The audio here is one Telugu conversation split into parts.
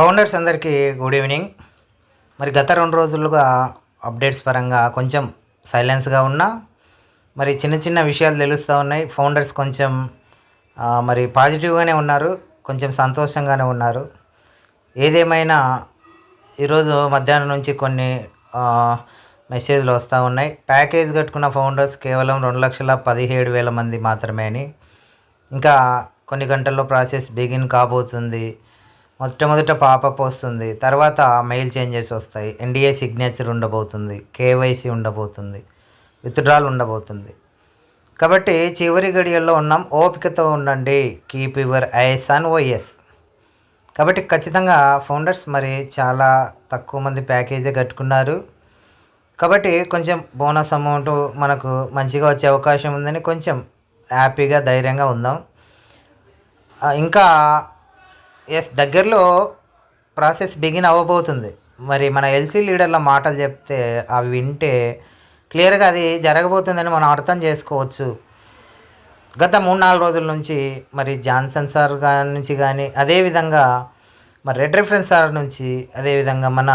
ఫౌండర్స్ అందరికీ గుడ్ ఈవినింగ్. మరి గత రెండు రోజులుగా అప్డేట్స్ పరంగా కొంచెం సైలెన్స్గా ఉన్నా మరి చిన్న చిన్న విషయాలు తెలుస్తూ ఉన్నాయి. ఫౌండర్స్ కొంచెం మరి పాజిటివ్గానే ఉన్నారు కొంచెం సంతోషంగానే ఉన్నారు. ఏదేమైనా ఈరోజు మధ్యాహ్నం నుంచి కొన్ని మెసేజ్లు వస్తూ ఉన్నాయి. ప్యాకేజ్ కట్టుకున్న ఫౌండర్స్ కేవలం రెండు లక్షల పదిహేడు వేల మంది మాత్రమే అని. ఇంకా కొన్ని గంటల్లో ప్రాసెస్ బిగిన్ కాబోతుంది. మొట్టమొదట పాపప్ వస్తుంది. తర్వాత మెయిల్ చేంజెస్ వస్తాయి. ఎన్డీఏ సిగ్నేచర్ ఉండబోతుంది. కేవైసీ ఉండబోతుంది. విత్డ్రాల్ ఉండబోతుంది. కాబట్టి చివరి గడియల్లో ఉన్నాం. ఓపికతో ఉండండి. Keep your IS and OS కాబట్టి ఖచ్చితంగా ఫౌండర్స్ మరి చాలా తక్కువ మంది ప్యాకేజీ కట్టుకున్నారు. కాబట్టి కొంచెం బోనస్ అమౌంట్ మనకు మంచిగా వచ్చే అవకాశం ఉందని కొంచెం హ్యాపీగా ధైర్యంగా ఉందాం. ఇంకా ఎస్ దగ్గరలో ప్రాసెస్ బిగిన్ అవ్వబోతుంది. మరి మన ఎల్సీ లీడర్ల మాటలు చెప్తే అవి వింటే క్లియర్గా అది జరగబోతుందని మనం అర్థం చేసుకోవచ్చు. గత మూడు నాలుగు రోజుల నుంచి మరి జాన్సన్ సార్ నుంచి కానీ అదేవిధంగా మరి రెడ్ రిఫరెన్స్ సార్ నుంచి అదేవిధంగా మన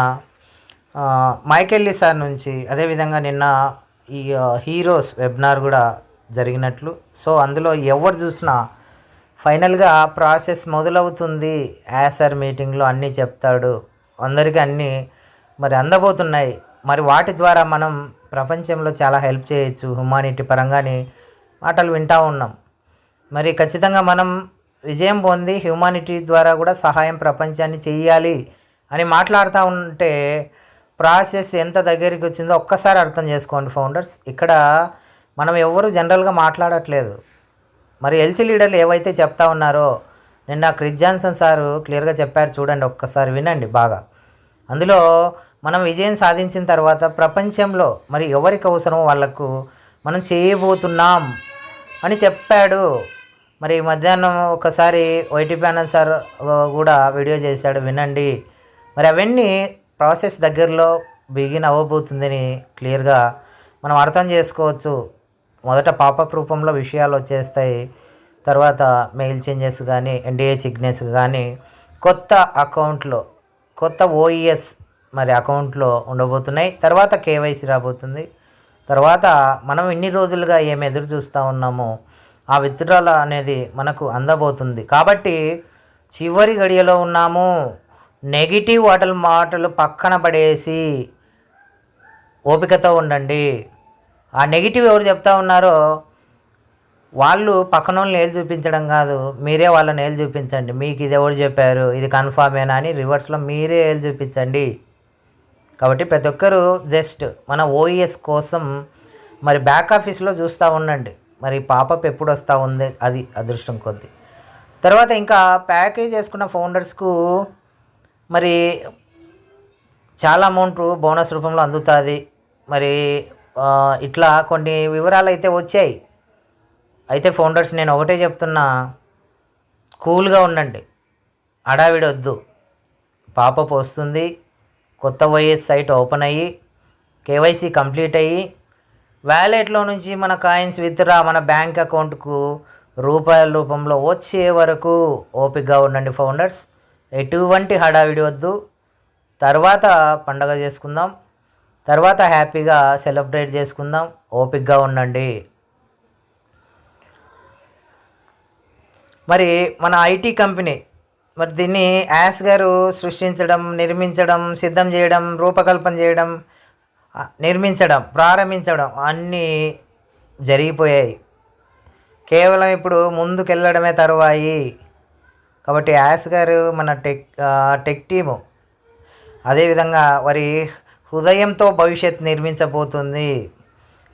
మైకెల్లి సార్ నుంచి అదేవిధంగా నిన్న ఈ హీరోస్ వెబినార్ కూడా జరిగినట్లు. సో అందులో ఎవరు చూసినా ఫైనల్గా ప్రాసెస్ మొదలవుతుంది. యాసర్ మీటింగ్లో అన్నీ చెప్తాడు. అందరికీ అన్నీ మరి అందబోతున్నాయి. మరి వాటి ద్వారా మనం ప్రపంచంలో చాలా హెల్ప్ చేయొచ్చు. హ్యుమానిటీ పరంగానే మాటలు వింటూ ఉన్నాం. మరి ఖచ్చితంగా మనం విజయం పొంది హ్యూమానిటీ ద్వారా కూడా సహాయం ప్రపంచాన్ని చేయాలి అని మాట్లాడుతూ ఉంటే ప్రాసెస్ ఎంత దగ్గరికి వచ్చిందో ఒక్కసారి అర్థం చేసుకోండి ఫౌండర్స్. ఇక్కడ మనం ఎవరు జనరల్గా మాట్లాడట్లేదు. మరి ఎల్సీ లీడర్లు ఏవైతే చెప్తా ఉన్నారో నిన్న క్రిస్ జాన్సన్ సారు క్లియర్గా చెప్పారు చూడండి ఒక్కసారి వినండి బాగా. అందులో మనం విజయం సాధించిన తర్వాత ప్రపంచంలో మరి ఎవరికి అవసరమో వాళ్ళకు మనం చేయబోతున్నాం అని చెప్పాడు. మరి మధ్యాహ్నం ఒకసారి వైటీ ప్యానల్ సార్ కూడా వీడియో చేశాడు వినండి. మరి అవన్నీ ప్రాసెస్ దగ్గరలో బిగిన్ అవ్వబోతుందని క్లియర్గా మనం అర్థం చేసుకోవచ్చు. మొదట పాపప్ రూపంలో విషయాలు వచ్చేస్తాయి. తర్వాత మెయిల్ చేంజెస్ కానీ ఎన్డీఏ సిగ్నెస్ కానీ కొత్త అకౌంట్లో కొత్త ఓఈఎస్ మరి అకౌంట్లో ఉండబోతున్నాయి. తర్వాత కేవైసీ రాబోతుంది. తర్వాత మనం ఇన్ని రోజులుగా ఏం ఎదురు చూస్తూ ఉన్నామో ఆ విత్డ్రాల్ అనేది మనకు అందబోతుంది. కాబట్టి చివరి గడియలో ఉన్నాము. నెగిటివ్ వాటలు మాటలు పక్కన పడేసి ఓపికతో ఉండండి. ఆ నెగిటివ్ ఎవరు చెప్తా ఉన్నారో వాళ్ళు పక్కన వాళ్ళని ఏళ్ళు చూపించడం కాదు మీరే వాళ్ళని ఏళ్ళు చూపించండి. మీకు ఇది ఎవరు చెప్పారు? ఇది కన్ఫామేనా అని రివర్స్లో మీరే ఏళ్ళు చూపించండి. కాబట్టి ప్రతి ఒక్కరూ జస్ట్ మన ఓఈఎస్ కోసం మరి బ్యాక్ ఆఫీస్లో చూస్తూ ఉండండి. మరి పాపప్ ఎప్పుడు వస్తూ ఉంది అది అదృష్టం కొద్ది. తర్వాత ఇంకా ప్యాకేజ్ చేసుకున్న ఫౌండర్స్కు మరి చాలా అమౌంట్ బోనస్ రూపంలో అందుతుంది. మరి ఇట్లా కొన్ని వివరాలు అయితే వచ్చాయి. అయితే ఫౌండర్స్ నేను ఒకటే చెప్తున్నా. కూల్గా ఉండండి. హడావిడి వద్దు పాపప్ వస్తుంది కొత్త వైఎస్ సైట్ ఓపెన్ అయ్యి కేవైసీ కంప్లీట్ అయ్యి వ్యాలెట్లో నుంచి మన కాయిన్స్ విత్డ్రా మన బ్యాంక్ అకౌంట్కు రూపాయల రూపంలో వచ్చే వరకు ఓపికగా ఉండండి ఫౌండర్స్. ఎటువంటి హడావిడి వద్దు తర్వాత పండగ చేసుకుందాం. తర్వాత హ్యాపీగా సెలబ్రేట్ చేసుకుందాం. ఓపిక్గా ఉండండి. మరి మన ఐటీ కంపెనీ మరి దీన్ని యాస్ గారు సృష్టించడం నిర్మించడం సిద్ధం చేయడం రూపకల్పన చేయడం నిర్మించడం ప్రారంభించడం అన్నీ జరిగిపోయాయి. కేవలం ఇప్పుడు ముందుకెళ్ళడమే తరువాయి. కాబట్టి యాస్ గారు మన టెక్ టెక్ టీము అదేవిధంగా వారి హృదయంతో భవిష్యత్ నిర్మించబోతుంది.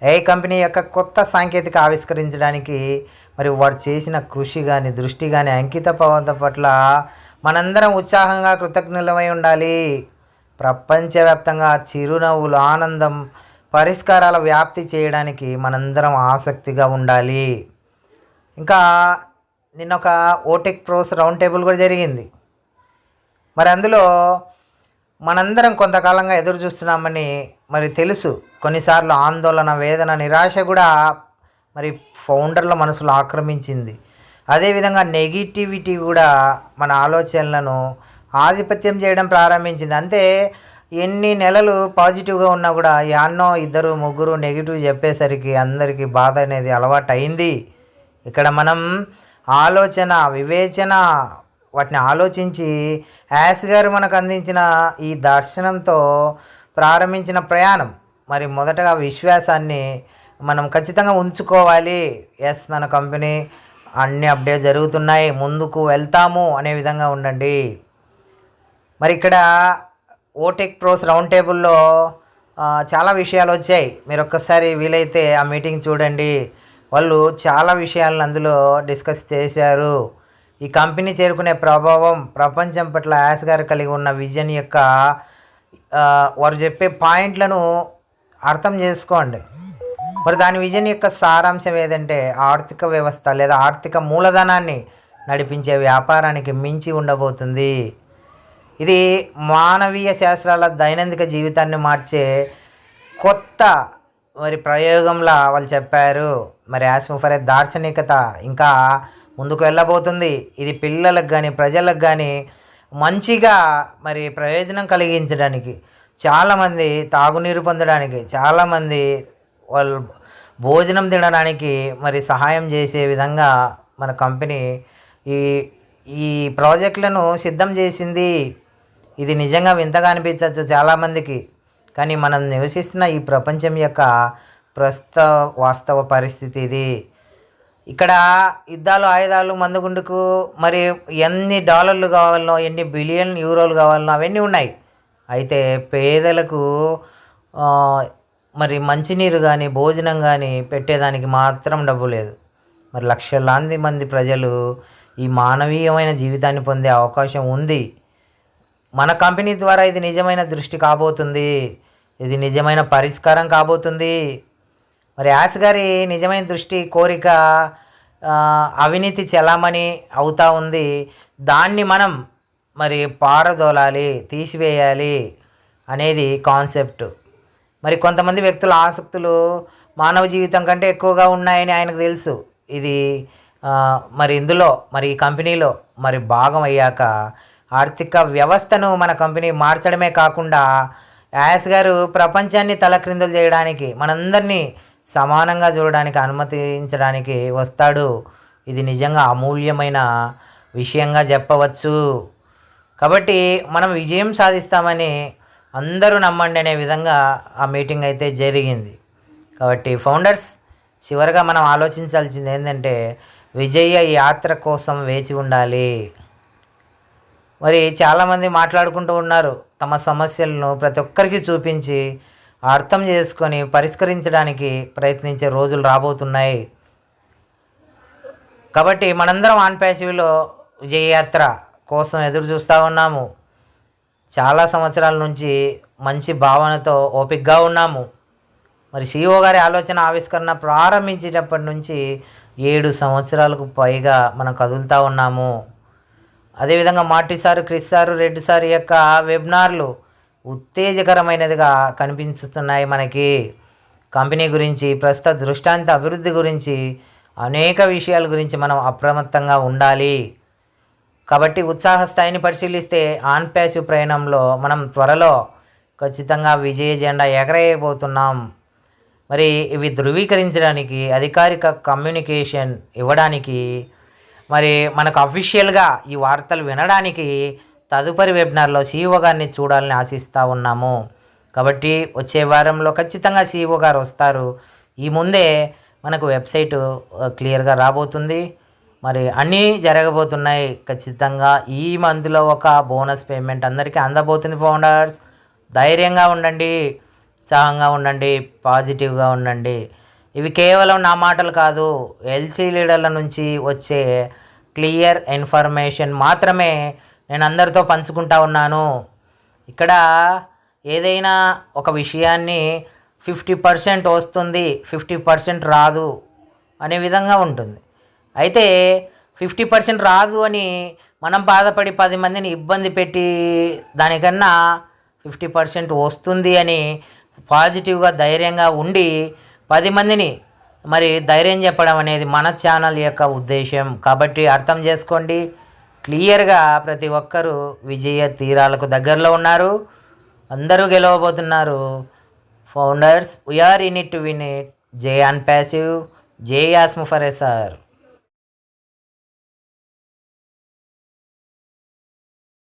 ఏ కంపెనీ యొక్క కొత్త సాంకేతిక ఆవిష్కరించడానికి మరి వారు చేసిన కృషి కానీ దృష్టి కానీ అంకిత భవంతం పట్ల మనందరం ఉత్సాహంగా కృతజ్ఞులమై ఉండాలి. ప్రపంచవ్యాప్తంగా చిరునవ్వులు ఆనందం పరిష్కారాల వ్యాప్తి చేయడానికి మనందరం ఆసక్తిగా ఉండాలి. ఇంకా నిన్న ఒక ఓటెక్ ప్రోస్ రౌండ్ టేబుల్ కూడా జరిగింది. మరి అందులో మనందరం కొంతకాలంగా ఎదురు చూస్తున్నామని మరి తెలుసు. కొన్నిసార్లు ఆందోళన వేదన నిరాశ కూడా మరి ఫౌండర్ల మనసులో ఆక్రమించింది. అదేవిధంగా నెగిటివిటీ కూడా మన ఆలోచనలను ఆధిపత్యం చేయడం ప్రారంభించింది. అంతే ఎన్ని నెలలు పాజిటివ్గా ఉన్నా కూడా యాన్నో ఇద్దరు ముగ్గురు నెగిటివ్ చెప్పేసరికి అందరికీ బాధ అనేది అలవాటు అయింది ఇక్కడ మనం ఆలోచన వివేచన వాటిని ఆలోచించి యాస్ గారు మనకు అందించిన ఈ దర్శనంతో ప్రారంభించిన ప్రయాణం. మరి మొదటగా విశ్వాసాన్ని మనం ఖచ్చితంగా ఉంచుకోవాలి. ఎస్ మన కంపెనీ అన్ని అప్డేట్ జరుగుతున్నాయి. ముందుకు వెళ్తాము అనే విధంగా ఉండండి. మరి ఇక్కడ ఓటెక్ ప్రోస్ రౌండ్ టేబుల్లో చాలా విషయాలు వచ్చాయి. మీరు ఒక్కసారి వీలైతే ఆ మీటింగ్ చూడండి. వాళ్ళు చాలా విషయాలను అందులో డిస్కస్ చేశారు. ఈ కంపెనీ చేరుకునే ప్రభావం ప్రపంచం పట్ల యాస్ గారు కలిగి ఉన్న విజన్ యొక్క వారు చెప్పే పాయింట్లను అర్థం చేసుకోండి. మరి దాని విజన్ యొక్క సారాంశం ఏదంటే ఆర్థిక వ్యవస్థ లేదా ఆర్థిక మూలధనాన్ని నడిపించే వ్యాపారానికి మించి ఉండబోతుంది. ఇది మానవీయ శాస్త్రాల దైనందిక జీవితాన్ని మార్చే కొత్త మరి ప్రయోగంలా వాళ్ళు చెప్పారు. మరి యాస్మఫరే దార్శనికత ఇంకా ముందుకు వెళ్ళబోతుంది. ఇది పిల్లలకు కానీ ప్రజలకు కానీ మంచిగా మరి ప్రయోజనం కలిగించడానికి చాలామంది తాగునీరు పొందడానికి చాలామంది వాళ్ళు భోజనం తినడానికి మరి సహాయం చేసే విధంగా మన కంపెనీ ఈ ఈ ప్రాజెక్టులను సిద్ధం చేసింది. ఇది నిజంగా వింతగా అనిపించవచ్చు చాలామందికి. కానీ మనం నివసిస్తున్న ఈ ప్రపంచం యొక్క ప్రస్తుత వాస్తవ పరిస్థితి ఇది. ఇక్కడ యుద్ధాలు ఆయుధాలు మందుగుండుకు మరి ఎన్ని డాలర్లు కావాలనో ఎన్ని బిలియన్ యూరోలు కావాలనో అవన్నీ ఉన్నాయి. అయితే పేదలకు మరి మంచినీరు కానీ భోజనం కానీ పెట్టేదానికి మాత్రం డబ్బు లేదు. మరి లక్షలాది మంది ప్రజలు ఈ మానవీయమైన జీవితాన్ని పొందే అవకాశం ఉంది. మన కంపెనీ ద్వారా ఇది నిజమైన దృష్టి కాబోతుంది. ఇది నిజమైన పరిష్కారం కాబోతుంది. మరి యాస్ గారి నిజమైన దృష్టి కోరిక అవినీతి చలామణి అవుతా ఉంది. దాన్ని మనం మరి పారదోలాలి తీసివేయాలి అనేది కాన్సెప్ట్. మరి కొంతమంది వ్యక్తుల ఆసక్తులు మానవ జీవితం కంటే ఎక్కువగా ఉన్నాయని ఆయనకు తెలుసు. ఇది మరి ఇందులో మరి ఈ కంపెనీలో మరి భాగం అయ్యాక ఆర్థిక వ్యవస్థను మన కంపెనీ మార్చడమే కాకుండా యాస్ గారు ప్రపంచాన్ని తలక్రిందులు చేయడానికి మనందరినీ సమానంగా చూడడానికి అనుమతించడానికి వస్తాడు. ఇది నిజంగా అమూల్యమైన విషయంగా చెప్పవచ్చు. కాబట్టి మనం విజయం సాధిస్తామని అందరూ నమ్మండి అనే విధంగా ఆ మీటింగ్ అయితే జరిగింది. కాబట్టి ఫౌండర్స్ చివరిగా మనం ఆలోచించాల్సింది ఏంటంటే విజయ యాత్ర కోసం వేచి ఉండాలి. మరి చాలామంది మాట్లాడుకుంటూ ఉన్నారు. తమ సమస్యలను ప్రతి ఒక్కరికి చూపించి అర్థం చేసుకొని పరిష్కరించడానికి ప్రయత్నించే రోజులు రాబోతున్నాయి. కాబట్టి మనందరం ఆన్ విజయయాత్ర కోసం ఎదురు చూస్తూ ఉన్నాము. చాలా సంవత్సరాల నుంచి మంచి భావనతో ఓపిక్గా ఉన్నాము. మరి సిఇఓ గారి ఆలోచన ఆవిష్కరణ ప్రారంభించేటప్పటి నుంచి ఏడు సంవత్సరాలకు పైగా మనం కదులుతూ ఉన్నాము. అదేవిధంగా మాటిసారు క్రిస్ సారు రెడ్డి సార్ యొక్క వెబినార్లు ఉత్తేజకరమైనదిగా కనిపిస్తున్నాయి మనకి. కంపెనీ గురించి ప్రస్తుత దృష్టాంత అభివృద్ధి గురించి అనేక విషయాల గురించి మనం అప్రమత్తంగా ఉండాలి. కాబట్టి ఉత్సాహ స్థాయిని పరిశీలిస్తే ఆన్ ప్యాసివ్ ప్రయాణంలో మనం త్వరలో ఖచ్చితంగా విజయ జెండా ఎగరేయబోతున్నాం. మరి ఇవి ధృవీకరించడానికి అధికారిక కమ్యూనికేషన్ ఇవ్వడానికి మరి మనకు అఫీషియల్గా ఈ వార్తలు వినడానికి తదుపరి వెబినార్లో సీఈఓ గారిని చూడాలని ఆశిస్తూ ఉన్నాము. కాబట్టి వచ్చే వారంలో ఖచ్చితంగా సీఈఓ గారు వస్తారు. ఈ ముందే మనకు వెబ్సైట్ క్లియర్గా రాబోతుంది. మరి అన్నీ జరగబోతున్నాయి ఖచ్చితంగా. ఈ మంత్లో ఒక బోనస్ పేమెంట్ అందరికీ అందబోతుంది ఫౌండర్స్. ధైర్యంగా ఉండండి ఉత్సాహంగా ఉండండి పాజిటివ్గా ఉండండి. ఇవి కేవలం నా మాటలు కాదు ఎల్సీ లీడర్ల నుంచి వచ్చే క్లియర్ ఇన్ఫర్మేషన్ మాత్రమే నేను అందరితో పంచుకుంటా ఉన్నాను. ఇక్కడ ఏదైనా ఒక విషయాన్ని ఫిఫ్టీ పర్సెంట్ వస్తుంది ఫిఫ్టీ పర్సెంట్ రాదు అనే విధంగా ఉంటుంది. అయితే ఫిఫ్టీ పర్సెంట్ రాదు అని మనం బాధపడి పది మందిని ఇబ్బంది పెట్టి దానికన్నా ఫిఫ్టీ పర్సెంట్ వస్తుంది అని పాజిటివ్గా ధైర్యంగా ఉండి పది మందిని మరి ధైర్యం చెప్పడం అనేది మన ఛానల్ యొక్క ఉద్దేశం కాబట్టి అర్థం చేసుకోండి. క్లియర్గా ప్రతి ఒక్కరూ విజయ తీరాలకు దగ్గరలో ఉన్నారు. అందరూ గెలవబోతున్నారు. Founders we are in it to win it అన్ ప్యాసివ్. జే యాస్ము ఫర్